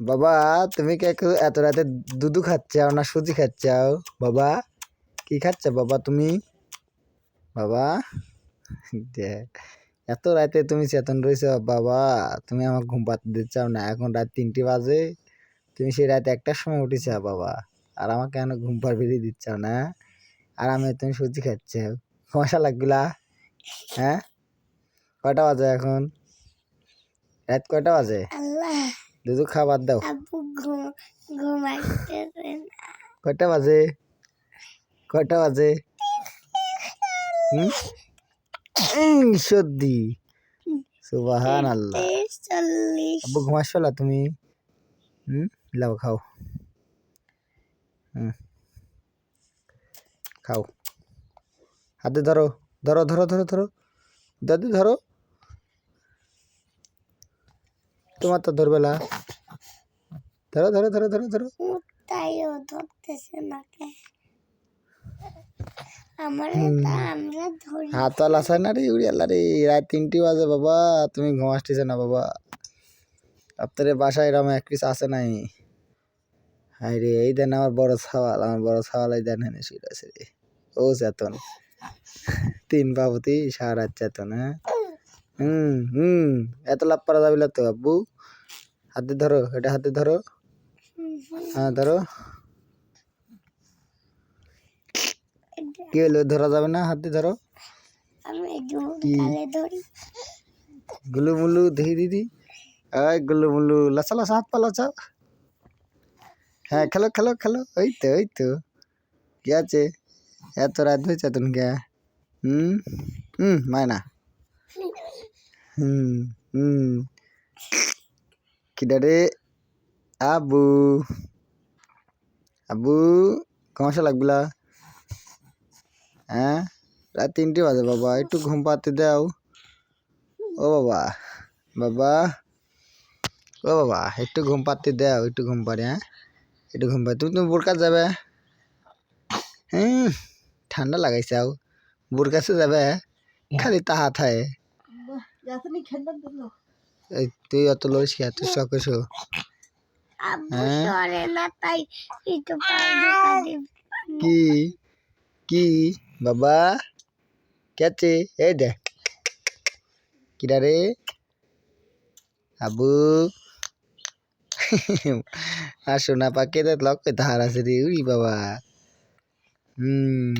বাবা, তুমি কে এত রাতে দুধু খাচ্ছাও না সুজি খাচ্ছাও? বাবা, কি খাচ্ছ? বাবা, তুমি? বাবা এত রাতে তুমি চেতন রয়েছ। বাবা, তুমি আমার ঘুম পাতে দিচ্ছাও না। এখন রাত তিনটে বাজে। তুমি সেই রাত একটার সময় উঠেছ, বাবা। আর আমাকে কেন ঘুম পার বেরিয়ে দিচ্ছাও না? আর আমি তুমি সুজি খাচ্ছ মশা লাগগুলা হ্যাঁ? কয়টা বাজে এখন? রাত কয়টা বাজে? দুধু খাবার দাও। কয়টা বাজে? কয়টা বাজে? সর্দি। সুবাহান আল্লাহ আব্বু ঘুমাচ্ছ না তুমি? হুম? লাও খাও। হুম। খাও। হাতে ধরো ধরো ধরো ধরো ধরো। দাদি ধরো। তোমার তো ধরবে না ধরো ধরো ধরো ধরো ধরো। তাইও ধরতেছে না কে আমার আমরা ধরি। হাত লাসা না রে উড়ি আল্লাহ রে। রাত তিনটি বাজে বাবা তুমি ঘুমাসতেছে না বাবা। আপনার বাসায় এরকম এক পিস আছে নাই। হাই রে এই দেন আমার বড় ছাওয়াল আমার বড় ছাওয়াল এই দেন হেনে শুয়ে আছে রে। ও চেতন। তিন বাবুতি সারা চেতন হ্যাঁ? হুম হুম এত লাভ পারা যাবে তো আব্বু। হাতে ধরো এটা হাতে ধরো। হ্যাঁ ধরো। কি হলো? ধরা যাবে না হাতে? ধরো। আমি দুধ কি? গুলু মুলু দেখি দিদি। এই গুলু মুলু লাচা লাচা হাত পা লাচা হ্যাঁ খেলো খেলো খেলো। ওই তো ওই তো। কি আছে? এত রাত হয়েছে তুমি কে? হুম? হুম মায়না। হুম হুম। কিডা রে? আবু আবু কমাসা লাগবিলা হ্যাঁ রাত তিনটে বাজে বাবা একটু ঘুম পাতে দাও। ও বাবা বাবা ও বাবা একটু ঘুম পাতে দাও একটু ঘুম পাড়ে হ্যাঁ? একটু ঘুম পাড়ে তুমি তুমি বোরকা যাবে? হুম ঠান্ডা লাগাইছে আও বোরকাছে যাবে? খালি তাহা থায়। এই তুই অত লড়িস এত শখ? আব্বু হ্যাঁ? সরে না তাই একটু পানি কি কি বাবা কেছে এই দেখ কিরা রে আবু আর সোনা পাকে তো লক ধার আছে রে উই বাবা হুম